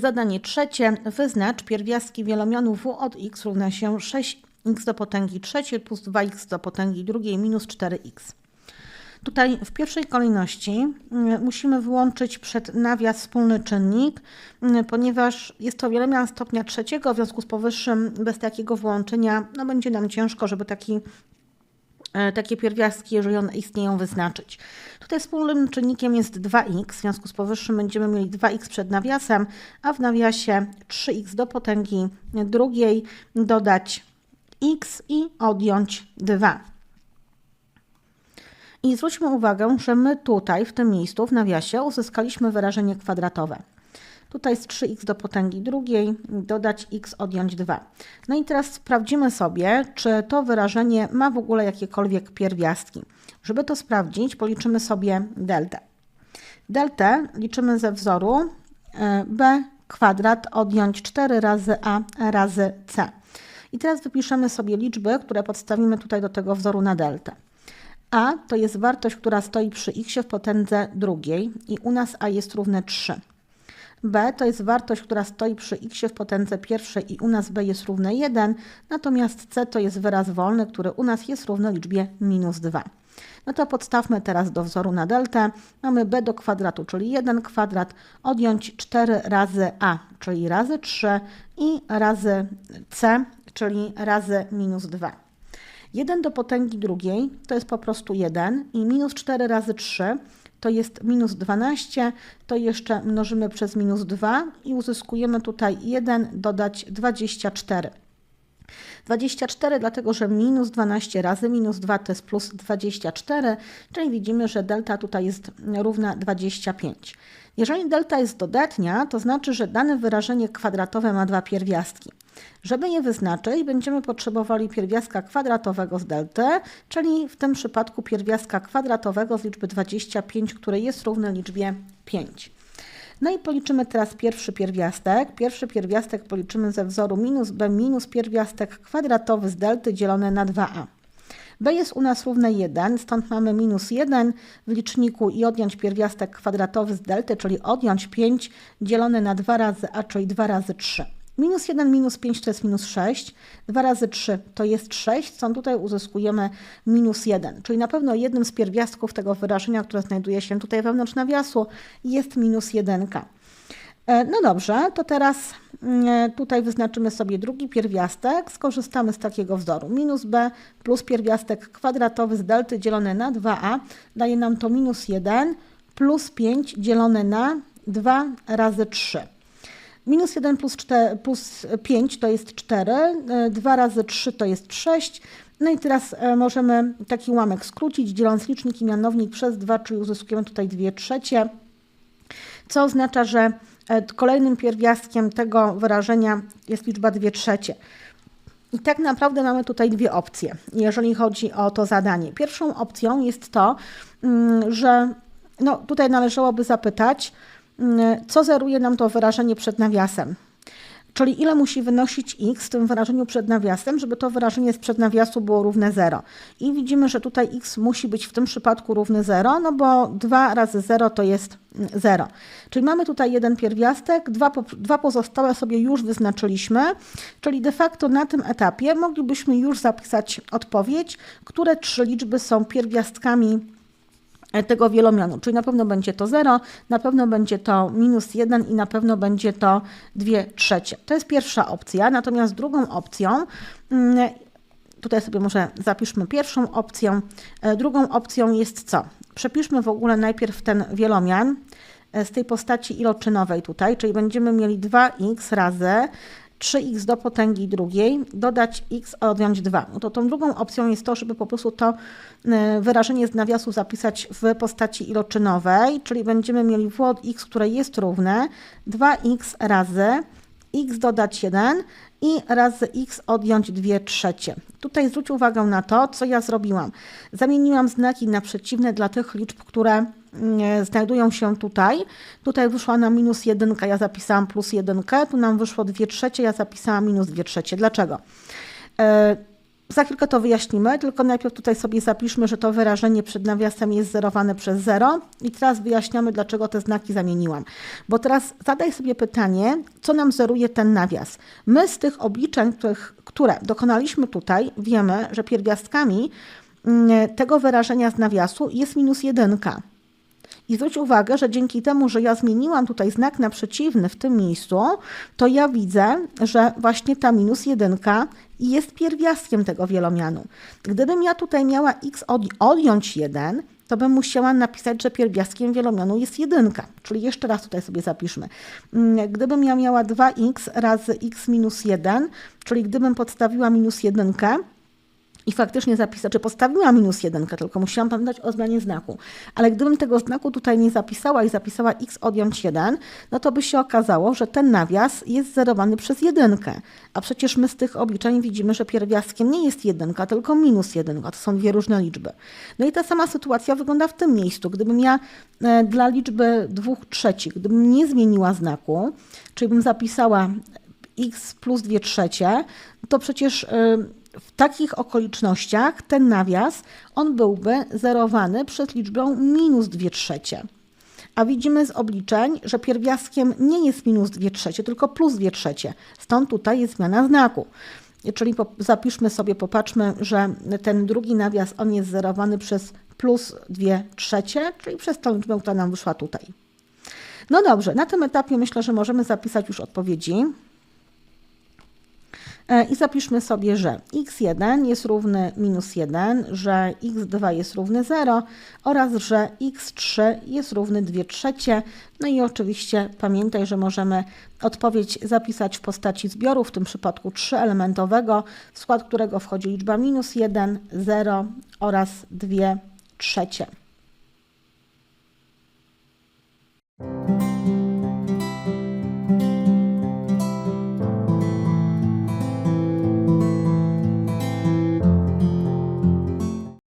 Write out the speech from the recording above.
Zadanie trzecie. Wyznacz pierwiastki wielomianu w od x równa się 6x do potęgi trzeciej plus 2x do potęgi drugiej minus 4x. Tutaj w pierwszej kolejności mm, musimy wyłączyć przed nawias wspólny czynnik, mm, ponieważ jest to wielomian stopnia trzeciego, w związku z powyższym bez takiego włączenia no, będzie nam ciężko, żeby taki takie pierwiastki, jeżeli one istnieją, wyznaczyć. Tutaj wspólnym czynnikiem jest 2x, w związku z powyższym będziemy mieli 2x przed nawiasem, a w nawiasie 3x do potęgi drugiej dodać x i odjąć 2. I zwróćmy uwagę, że my tutaj, w tym miejscu, w nawiasie, uzyskaliśmy wyrażenie kwadratowe. Tutaj jest 3x do potęgi drugiej, dodać x, odjąć 2. No i teraz sprawdzimy sobie, czy to wyrażenie ma w ogóle jakiekolwiek pierwiastki. Żeby to sprawdzić, policzymy sobie deltę. Deltę liczymy ze wzoru e, b kwadrat odjąć 4 razy a razy c. I teraz wypiszemy sobie liczby, które podstawimy tutaj do tego wzoru na deltę. A to jest wartość, która stoi przy x w potędze drugiej i u nas a jest równe 3. b to jest wartość, która stoi przy x w potędze pierwszej i u nas b jest równe 1, natomiast c to jest wyraz wolny, który u nas jest równy liczbie minus 2. No to podstawmy teraz do wzoru na deltę. Mamy b do kwadratu, czyli 1 kwadrat, odjąć 4 razy a, czyli razy 3 i razy c, czyli razy minus 2. 1 do potęgi drugiej to jest po prostu 1 i minus 4 razy 3 to jest minus 12, to jeszcze mnożymy przez minus 2 i uzyskujemy tutaj 1 dodać 24. 24, dlatego że minus 12 razy minus 2 to jest plus 24, czyli widzimy, że delta tutaj jest równa 25. Jeżeli delta jest dodatnia, to znaczy, że dane wyrażenie kwadratowe ma dwa pierwiastki. Żeby je wyznaczyć, będziemy potrzebowali pierwiastka kwadratowego z delty, czyli w tym przypadku pierwiastka kwadratowego z liczby 25, który jest równy liczbie 5. No i policzymy teraz pierwszy pierwiastek. Pierwszy pierwiastek policzymy ze wzoru minus b minus pierwiastek kwadratowy z delty dzielone na 2a. b jest u nas równe 1, stąd mamy minus 1 w liczniku i odjąć pierwiastek kwadratowy z delty, czyli odjąć 5 dzielone na 2 razy a, czyli 2 razy 3. Minus 1 minus 5 to jest minus 6, 2 razy 3 to jest 6, stąd tutaj uzyskujemy minus 1. Czyli na pewno jednym z pierwiastków tego wyrażenia, które znajduje się tutaj wewnątrz nawiasu, jest minus 1. E, no dobrze, to teraz mm, tutaj wyznaczymy sobie drugi pierwiastek. Skorzystamy z takiego wzoru. Minus b plus pierwiastek kwadratowy z delty dzielone na 2a daje nam to minus 1 plus 5 dzielone na 2 razy 3. Minus 1 plus, 4, plus 5 to jest 4, 2 e, razy 3 to jest 6. No i teraz e, możemy taki ułamek skrócić, dzieląc licznik i mianownik przez 2, czyli uzyskujemy tutaj 2 trzecie, co oznacza, że e, kolejnym pierwiastkiem tego wyrażenia jest liczba 2 trzecie. I tak naprawdę mamy tutaj dwie opcje, jeżeli chodzi o to zadanie. Pierwszą opcją jest to, mm, że no, tutaj należałoby zapytać, co zeruje nam to wyrażenie przed nawiasem. Czyli ile musi wynosić x w tym wyrażeniu przed nawiasem, żeby to wyrażenie sprzed nawiasu było równe 0. I widzimy, że tutaj x musi być w tym przypadku równy 0, no bo 2 razy 0 to jest 0. Czyli mamy tutaj jeden pierwiastek, dwa, dwa pozostałe sobie już wyznaczyliśmy, czyli de facto na tym etapie moglibyśmy już zapisać odpowiedź, które trzy liczby są pierwiastkami tego wielomianu, czyli na pewno będzie to 0, na pewno będzie to minus 1 i na pewno będzie to 2 trzecie. To jest pierwsza opcja, natomiast drugą opcją, mm, tutaj sobie może zapiszmy pierwszą opcją, e, drugą opcją jest co? Przepiszmy w ogóle najpierw ten wielomian e, z tej postaci iloczynowej tutaj, czyli będziemy mieli 2x razy 3x do potęgi drugiej, dodać x, odjąć 2. No to tą drugą opcją jest to, żeby po prostu to e, wyrażenie z nawiasu zapisać w postaci iloczynowej, czyli będziemy mieli w x, które jest równe 2x razy x dodać 1 i razy x odjąć 2 trzecie. Tutaj zwróć uwagę na to, co ja zrobiłam. Zamieniłam znaki na przeciwne dla tych liczb, które mm, znajdują się tutaj. Tutaj wyszła na minus 1, ja zapisałam plus 1, tu nam wyszło 2 trzecie, ja zapisałam minus 2 trzecie. Dlaczego? Za chwilkę to wyjaśnimy, tylko najpierw tutaj sobie zapiszmy, że to wyrażenie przed nawiasem jest zerowane przez 0 i teraz wyjaśniamy, dlaczego te znaki zamieniłam. Bo teraz zadaj sobie pytanie, co nam zeruje ten nawias. My z tych obliczeń, których, które dokonaliśmy tutaj, wiemy, że pierwiastkami mm, tego wyrażenia z nawiasu jest minus 1. I zwróć uwagę, że dzięki temu, że ja zmieniłam tutaj znak na przeciwny w tym miejscu, to ja widzę, że właśnie ta minus jedynka jest pierwiastkiem tego wielomianu. Gdybym ja tutaj miała x od, odjąć 1, to bym musiała napisać, że pierwiastkiem wielomianu jest jedynka. Czyli jeszcze raz tutaj sobie zapiszmy. Mm, Gdybym ja miała 2x razy x minus 1, czyli gdybym podstawiła minus jedynkę, i faktycznie zapisać, czy postawiła minus jedynkę, tylko musiałam pamiętać o zmianie znaku. Ale gdybym tego znaku tutaj nie zapisała i zapisała x odjąć 1, no to by się okazało, że ten nawias jest zerowany przez jedynkę. A przecież my z tych obliczeń widzimy, że pierwiastkiem nie jest jedynka, tylko minus jedynka. To są dwie różne liczby. No i ta sama sytuacja wygląda w tym miejscu. Gdybym ja e, dla liczby 2 trzecich, gdybym nie zmieniła znaku, czyli bym zapisała x plus 2 trzecie, to przecież e, w takich okolicznościach ten nawias, on byłby zerowany przez liczbę minus 2 trzecie. A widzimy z obliczeń, że pierwiastkiem nie jest minus 2 trzecie, tylko plus 2 trzecie. Stąd tutaj jest zmiana znaku. Czyli zapiszmy sobie, popatrzmy, że ten drugi nawias, on jest zerowany przez plus 2 trzecie, czyli przez tą liczbę, która nam wyszła tutaj. No dobrze, na tym etapie myślę, że możemy zapisać już odpowiedzi. E, I zapiszmy sobie, że x1 jest równy minus 1, że x2 jest równy 0 oraz że x3 jest równy 2 trzecie. No i oczywiście pamiętaj, że możemy odpowiedź zapisać w postaci zbioru, w tym przypadku trzyelementowego, w skład którego wchodzi liczba minus 1, 0 oraz 2 trzecie.